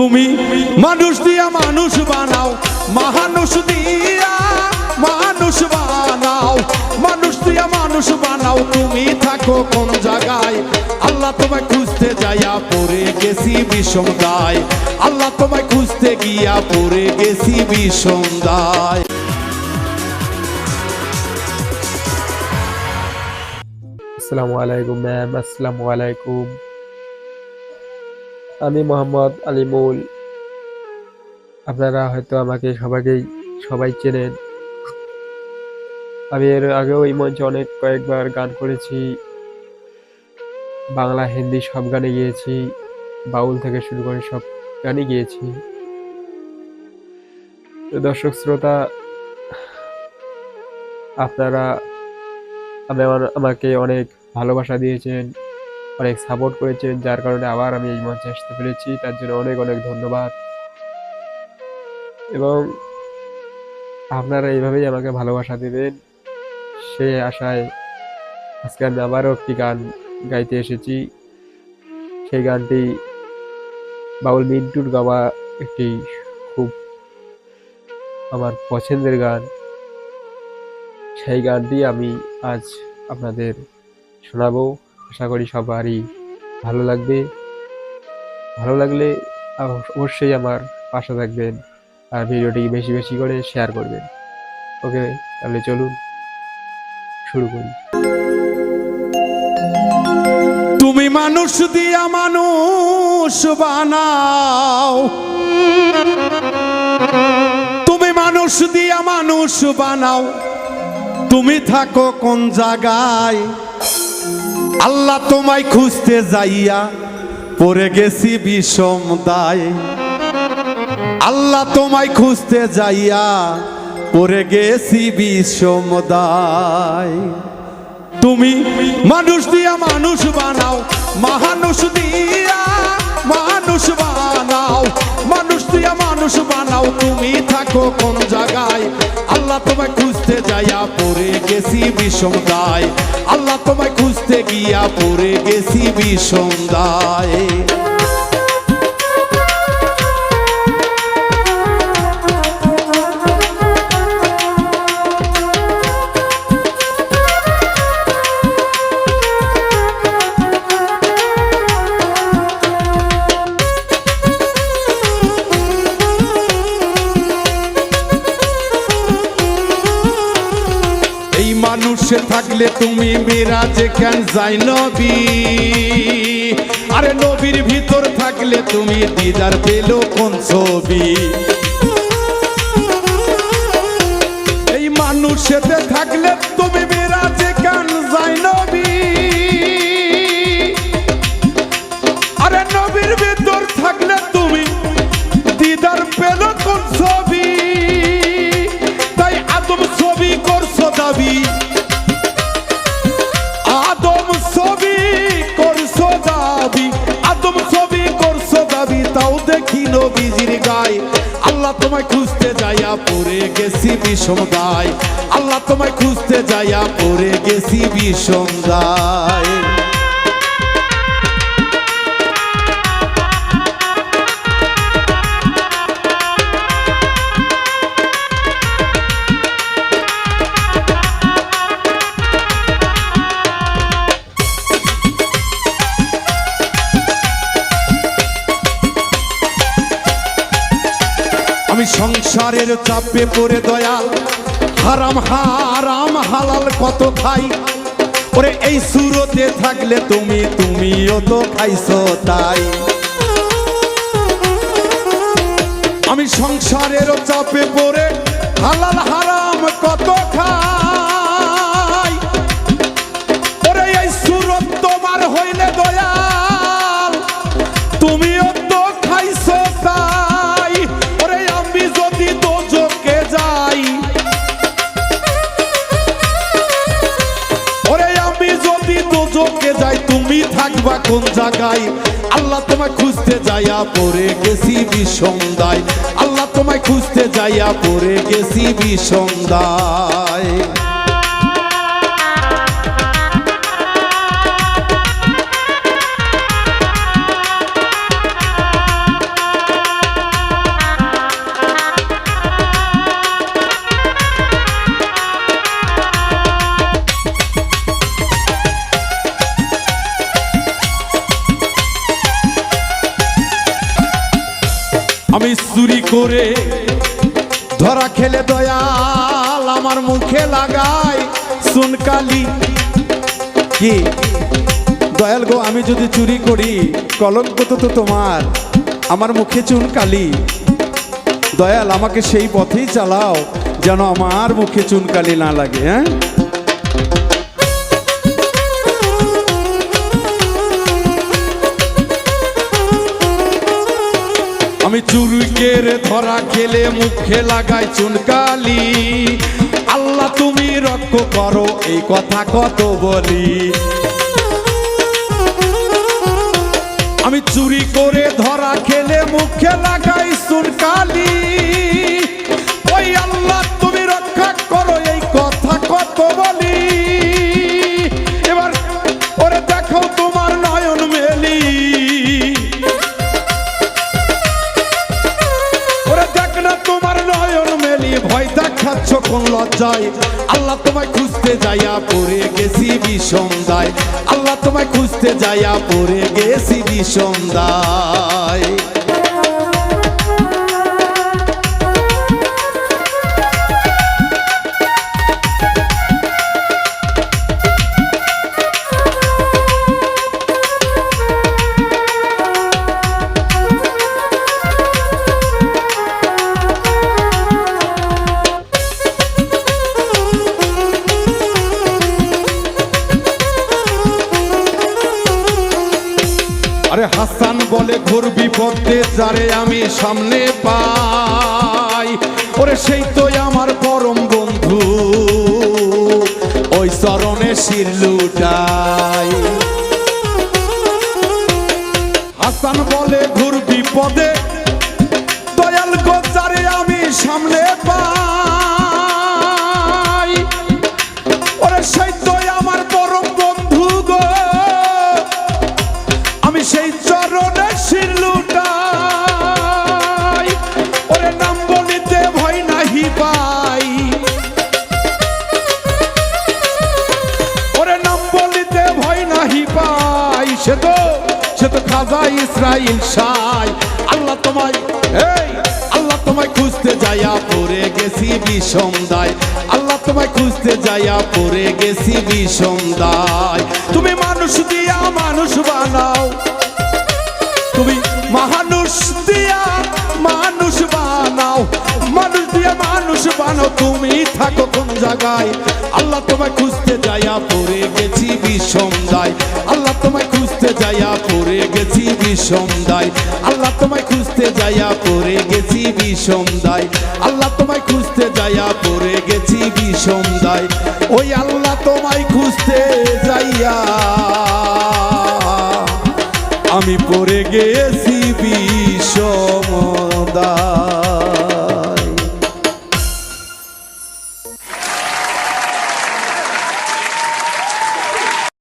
তুমি মানুষ দিয়া মানুষ বানাও, মানুষ দিয়া মানুষ বানাও, মানুষ দিয়া মানুষ বানাও। তুমি থাকো কোন জায়গায়, আল্লাহ তোমায় খুঁজতে যাইয়া পড়ে গেছি বিষম দায় আল্লাহ তোমায় খুঁজতে গিয়া পড়ে গেছি বিষম দায় আসসালামু আলাইকুম ম্যাম আসসালামু আলাইকুম। আমি মোহাম্মদ আলিমুল আপনারা হয়তো আমাকে সবাইকেই সবাই চেনেন। আমি এর আগেও এই মঞ্চে অনেক কয়েকবার গান করেছি। বাংলা, হিন্দি সব গানে গিয়েছি। বাউল থেকে শুরু করে সব গানই গিয়েছি। দর্শক শ্রোতা, আপনারা আমাকে অনেক ভালোবাসা দিয়েছেন। অনেক সাপোর্ট করেছেন যার কারণে আবার আমি এই মঞ্চে আসতে পেরেছি, তার জন্য অনেক অনেক ধন্যবাদ। এবং আপনারা এইভাবেই আমাকে ভালোবাসা দেবেন। সে আশায় আজকে আমি আবারও একটি গান গাইতে এসেছি। সেই গানটি বাউল মিন্টুর গাওয়া একটি খুব আমার পছন্দের গান। সেই গানটি আমি আজ আপনাদের শোনাবো। আশা করি সবারই ভালো লাগবে। ভালো লাগলে অবশ্যই আমার পাশে থাকবেন আর ভিডিওটি বেশি বেশি করে শেয়ার করবেন। ওকে, তাহলে চলুন শুরু করি। তুমি মানুষ দিয়া মানুষ বানাও। তুমি মানুষ দিয়া মানুষ বানাও। তুমি থাকো কোন জায়গায়? আল্লাহ তোমায় খুঁজতে যাইয়া পড়ে গেছি বিষম দায়। আল্লাহ তোমায় খুঁজতে যাইয়া পড়ে গেছি বিষম দায়। তুমি মানুষ দিয়া মানুষ বানাও, মানুষ দিয়া মানুষ বানাও, মানুষ দিয়া মানুষ বানাও। তুমি থাকো কোন জায়গায়, আল্লাহ তোমায় খুঁজতে পরে গেছি বিষম দায় আল্লাহ তোমায় খুঁজতে গিয়া পড়ে গেছি বিষম দায় মানুষে থাকলে তুমি মিরাজে কেন যাই নবী আরে নবীর ভিতর থাকলে তুমি দিদার পেল কোন ছবি? এই মানুষেতে থাকলে তুমি গায় আল্লাহ তোমায় খুঁজতে যাইয়া পড়ে গেছি বিষম দায়। আল্লাহ তোমায় খুঁজতে যাইয়া পড়ে গেছি বিষম দায়। সংসারের চাপে পড়ে দয়াল হারাম হারাম, হালাল কত খাই? ওরে, এই সুরতে থাকলে তুমি, তুমিও তো খাইছো তাই। আমি সংসারের চাপে পড়ে হালাল, হারাম থাকবা কোন জায়গায়? আল্লাহ তোমায় খুঁজতে যাইয়া পড়ে গেছি বিষন্দায় আল্লাহ তোমায় খুঁজতে যাইয়া পড়ে গেছি বিষন্দায় করে ধরা খেলে দয়াল আমার মুখে লাগাই। সুনকালি কি? দয়াল গো, আমি যদি চুরি করি, কলঙ্ক তো তোমার। আমার মুখে চুন কালি। দয়াল, আমাকে সেই পথেই চালাও, যেন আমার মুখে চুনকালি না লাগে হ্যাঁ? আমি চুরুকের ধরা খেলে মুখে লাগাই চুনকালি। আল্লাহ, তুমি রক্ষ করো, এই কথা কত বলি। আমি চুরি করে ধরা খেলে মুখে লাগাই লজ্জায়। আল্লাহ তোমায় খুঁজতে যাইয়া পড়ে গেছি বিষম দায় আল্লাহ তোমায় খুঁজতে যাইয়া পড়ে গেছি বিষম যারে আমি সামনে পাই। ওরে সেই তো আমার পরম বন্ধু, ওই চরণে শির লুটাই। হাসান বলে ঘুর বিপদে দয়াল গোচারে আমি সামনে পাই। সে তো সে তো খাজা ইসরাইল সাই। আল্লাহ তোমায়, এই, আল্লাহ তোমায় খুঁজতে যাইয়া পড়ে গেছি বিষম দায়। আল্লাহ তোমায় খুঁজতে যাইয়া পড়ে গেছি বিষম দায়। তুমি মানুষ দিয়া মানুষ বানাও। তুমি মানুষ দিয়া মানুষ বানাও। মানুষ দিয়া মানুষ বানাও, তুমি থাকো কোন জায়গায়। আল্লাহ তোমায় খুঁজতে যাইয়া পড়ে গেছি বিষম দায়। আল্লাহ তোমায় খুঁজতে যাইয়া পরে গেছি বিষম আল্লাহ তোমায় খুঁজতে যাইয়া পড়ে গেছি বিষম আল্লাহ তোমায় খুঁজতে যাইয়া পড়ে গেছি বিষম ওই আল্লাহ তোমায় খুঁজতে যাইয়া। আমি পরে গেছি